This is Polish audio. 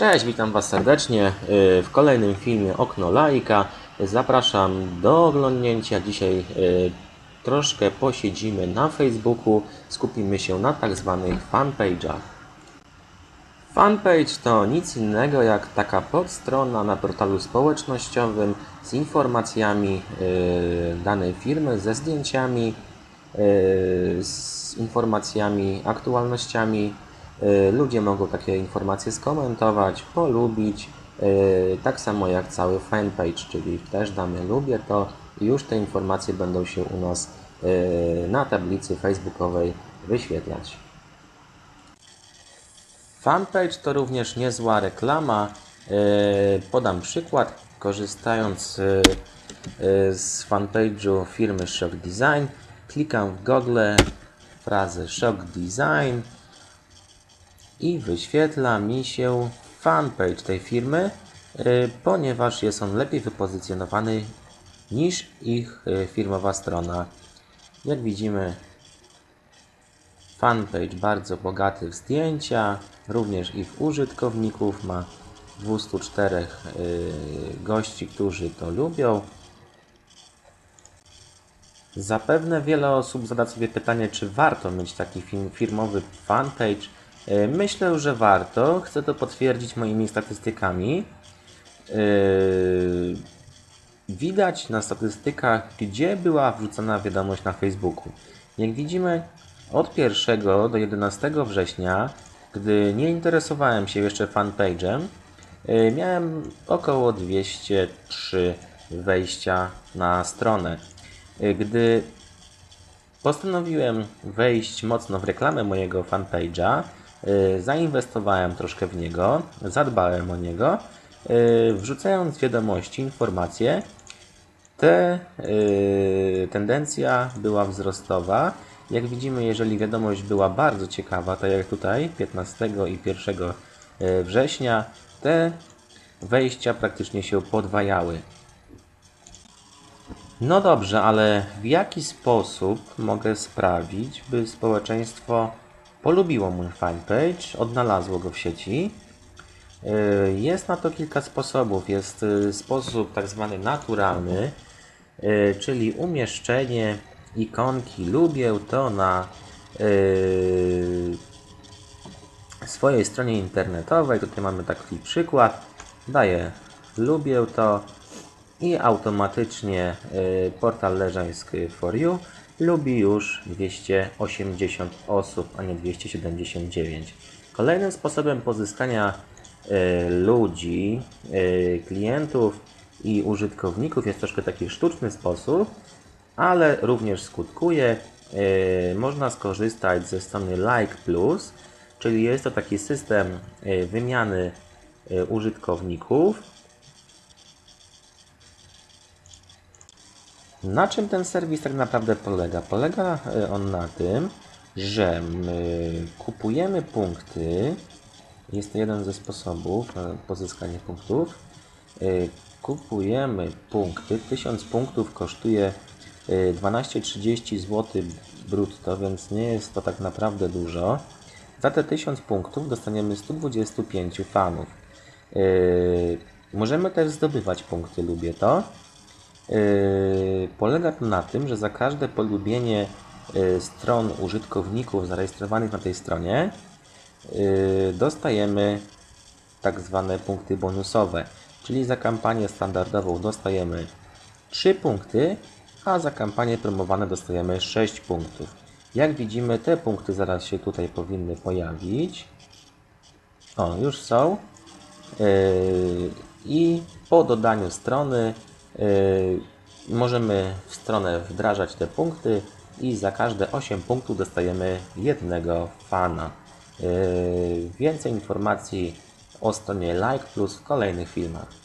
Cześć, witam Was serdecznie y, w kolejnym filmie Okno Laika. Zapraszam do oglądnięcia. Dzisiaj y, troszkę posiedzimy na Facebooku, skupimy się na tak zwanych fanpage'ach. Fanpage to nic innego jak taka podstrona na portalu społecznościowym z informacjami y, danej firmy, ze zdjęciami, z informacjami, aktualnościami. Y, Ludzie mogą takie informacje skomentować, polubić, y, tak samo jak cały fanpage, czyli też damy lubię to już te informacje będą się u nas y, na tablicy facebookowej wyświetlać. Fanpage to również niezła reklama. Podam przykład. Korzystając z fanpage'u firmy Shock Design, klikam w Google frazę Shock Design i wyświetla mi się fanpage tej firmy, yy, ponieważ jest on lepiej wypozycjonowany niż ich yy, firmowa strona. Jak widzimy, Fanpage bardzo bogaty w zdjęcia, również i w użytkowników. Ma 204 y, gości, którzy to lubią. Zapewne wiele osób zada sobie pytanie, czy warto mieć taki firmowy fanpage. Y, Myślę, że warto. Chcę to potwierdzić moimi statystykami. Y, Widać na statystykach, gdzie była wrzucona wiadomość na Facebooku. Jak widzimy, od 1 do 11 września, gdy nie interesowałem się jeszcze fanpage'em, y, miałem około 203 wejścia na stronę. Gdy postanowiłem wejść mocno w reklamę mojego fanpage'a, zainwestowałem troszkę w niego, zadbałem o niego, y, wrzucając wiadomości, informacje, te, y, tendencja była wzrostowa. Jak widzimy, jeżeli wiadomość była bardzo ciekawa, tak jak tutaj 15 i 1 września, te wejścia praktycznie się podwajały. No dobrze, ale w jaki sposób mogę sprawić, by społeczeństwo polubiło mój fanpage, odnalazło go w sieci? Y, Jest na to kilka sposobów. Jest y, sposób tak zwany naturalny, y, czyli umieszczenie ikonki lubię to na swojej stronie internetowej. Tutaj mamy taki przykład. Daję lubię to i automatycznie portal leżański for you lubi już 280 osób, a nie 279. Kolejnym sposobem pozyskania y, ludzi, y, klientów i użytkowników jest troszkę taki sztuczny sposób, ale również skutkuje. Y, Można skorzystać ze strony Like Plus, czyli jest to taki system y, wymiany y, użytkowników. Na czym ten serwis tak naprawdę polega? Polega y, on na tym, że my kupujemy punkty. Jest to jeden ze sposobów na pozyskanie punktów. Y, Kupujemy punkty. 1000 punktów kosztuje y, 12,30 zł brutto, więc nie jest to tak naprawdę dużo. Za te 1000 punktów dostaniemy 125 fanów. Możemy też zdobywać punkty, lubię to. Yy, polega to na tym, że za każde polubienie yy, stron użytkowników zarejestrowanych na tej stronie yy, dostajemy tak zwane punkty bonusowe. Czyli za kampanię standardową dostajemy 3 punkty, a za kampanię promowane dostajemy 6 punktów. Jak widzimy, te punkty zaraz się tutaj powinny pojawić. O, już są. I po dodaniu strony możemy w stronę wdrażać te punkty i za każde 8 punktów dostajemy jednego fana. Yy, Więcej informacji o stronie Like Plus w kolejnych filmach.